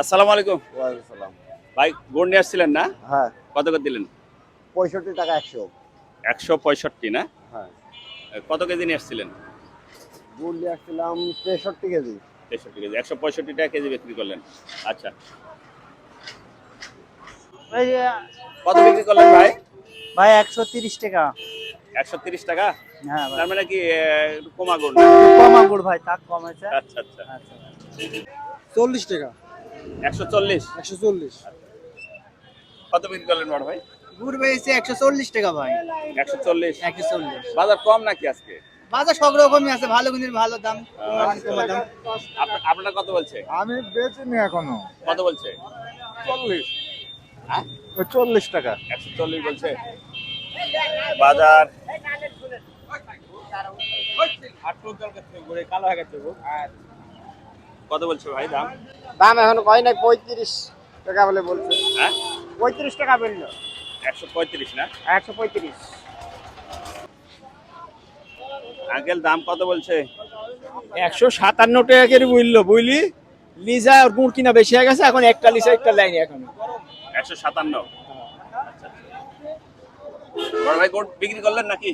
আসসালামু আলাইকুম। সালাম। ভাই গুড় নিয়ে আসছিলেন না? হ্যাঁ। কত করে দিলেন? পঁয়ষট্টি টাকা একশো। একশো পঁয়ষট্টি না? হ্যাঁ। কত কেজি নিয়ে আসছিলেন? গুড় নিয়ে আসছিলাম তেষট্টি কেজি। তেষট্টি কেজি। একশো পঁয়ষট্টি টাকা কেজি বিক্রি করলেন। আচ্ছা। কত বিক্রি করলেন ভাই? ভাই একশো তিরিশ টাকা। একশো তিরিশ টাকা? হ্যাঁ তার মানে কি কমা গুড় ভাই তাক কম হয়েছে। আচ্ছা আচ্ছা। আচ্ছা চল্লিশ টাকা। একশো চল্লিশ? একশো চল্লিশ। কত বিক্রি করলেন বড় ভাই? গুড় পেয়েছে একশো চল্লিশ টাকা ভাই। একশো চল্লিশ। একশো চল্লিশ। বাজার কম নাকি আজকে? বাজার সব রকমই আছে ভালো গুণের ভালো দাম আপনার কত বলছে? আমি বেচিনি এখনও। কত বলছে? চল্লিশ। হ্যাঁ? চল্লিশ টাকা। একশো চল্লিশ বলছে? বাজার। কত বলছে ভাই দাম? দাম এখন কয় নাই পঁয়ত্রিশ টাকা বলে বলছে। হ্যাঁ? পঁয়ত্রিশ টাকা বলল। একশো পঁয়ত্রিশ না? একশো পঁয়ত্রিশ। আঙ্কেল দাম কত বলছে? একশো সাতান্ন টাকা করে বুঝলো বুঝলি? লিজা আর গুড় কিনা বেশি হয়ে গেছে এখন একটা লিজা একটা লাইন এখন। একশো সাতান্ন? বড় ভাই কোট বিক্রি করলেন নাকি?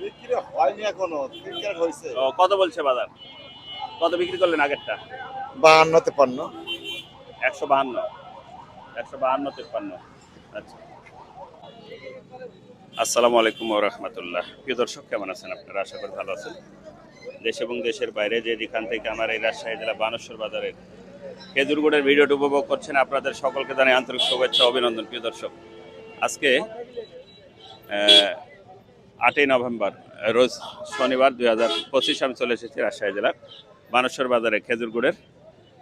বিক্রি হয়নি এখনও হয়েছে। ও, কত বলছে বাজার? কত বিক্রি করলেন আগেরটা? বাহান্ন তেপান্ন একশো বাহান্ন। একশো বাহান্ন তেপ্পান্ন। আচ্ছা। আসসালামু আলাইকুম রহমতুল্লাহ। প্রিয় দর্শক কেমন আছেন আপনারা? আশা করি ভালো আছেন। দেশ এবং দেশের বাইরে যে যেখান থেকে আমার এই রাজশাহী জেলা বানেশ্বর বাজারের খেজুরগুড়ের ভিডিওটি উপভোগ করছেন আপনাদের সকলকে জানাই আন্তরিক শুভেচ্ছা অভিনন্দন প্রিয় দর্শক। আজকে আটই নভেম্বর রোজ শনিবার দুই হাজার পঁচিশ আমি চলে এসেছি রাজশাহী জেলার বানেশ্বর বাজারে খেজুরগুড়ের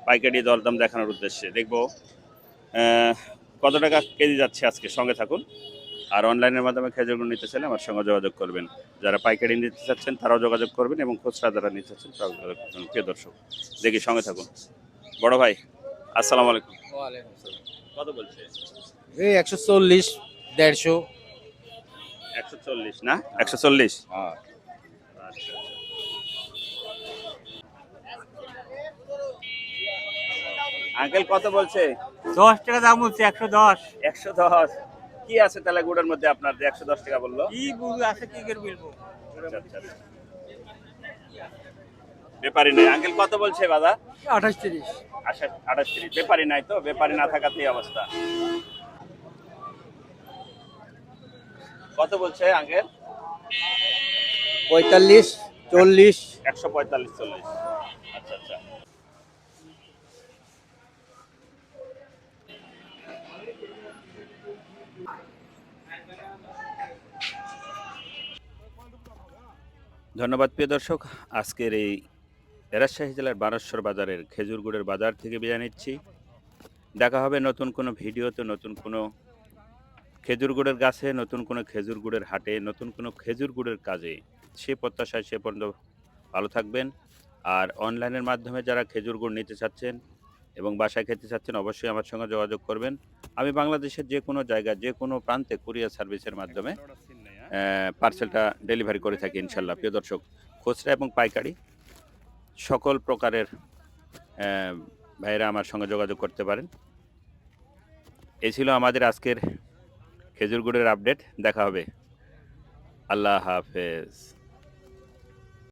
পাইকারি দরদাম দেখানোর উদ্দেশ্যে। দেখব কত টাকা কেজি যাচ্ছে আজকে? সঙ্গে থাকুন। আর অনলাইনের মাধ্যমে খেজুরগুলো নিতে চাইলে আমার সঙ্গে যোগাযোগ করবেন। যারা পাইকারি নিতে চাচ্ছেন তারাও যোগাযোগ করবেন এবং খুচরা যারা নিতে চাচ্ছেন তারাও যোগাযোগ করবেন। প্রিয় দর্শক দেখি সঙ্গে থাকুন। বড় ভাই আসসালামু আলাইকুম। কত বলছে? এই একশো চল্লিশ দেড়শো। একশো চল্লিশ না? একশো চল্লিশ। আচ্ছা আচ্ছা। আঙ্কেল কত বলছে? দশ টাকা দাম হচ্ছে একশো দশ। একশো দশ। কি আছে তাহলে গুড়ের মধ্যে আপনার? যে একশো দশ টাকা বলল? কি গুড় আছে কি করে বলব? আচ্ছা। ব্যাপারী নেই। আঙ্কেল কত বলছে বাজার? আঠাশ তিরিশ। আঠাশ তিরিশ। ব্যাপারী নাই তো? ব্যাপারী না থাকাতেই অবস্থা। কত বলছে আঙ্কেল? পঁয়তাল্লিশ চল্লিশ। একশো পঁয়তাল্লিশ চল্লিশ। আচ্ছা আচ্ছা। ধন্যবাদ প্রিয় দর্শক। আজকের এই রাজশাহী জেলার বানেশ্বর বাজারের খেজুর গুড়ের বাজার থেকে বিদায় নিচ্ছি। দেখা হবে নতুন কোনো ভিডিওতে নতুন কোনো খেজুর গুড়ের গাছে, নতুন কোনো খেজুর গুড়ের হাটে, নতুন কোনো খেজুর গুড়ের কাজে সে প্রত্যাশায় সে পর্যন্ত ভালো থাকবেন। আর অনলাইনের মাধ্যমে যারা খেজুর গুড় নিতে চাচ্ছেন এবং বাসায় খেতে চাচ্ছেন, অবশ্যই আমার সঙ্গে যোগাযোগ করবেন। আমি বাংলাদেশের যে কোনো জায়গায়, যে কোনো প্রান্তে কুরিয়ার সার্ভিসের মাধ্যমে পার্সেলটা ডেলিভারি করে থাকি ইনশাল্লাহ প্রিয় দর্শক, খুচরা এবং পাইকারি সকল প্রকারের ভাইয়েরা আমার সঙ্গে যোগাযোগ করতে পারেন। এই ছিল আমাদের আজকের খেজুর গুড়ের আপডেট দেখা হবে। আল্লাহ হাফেজ।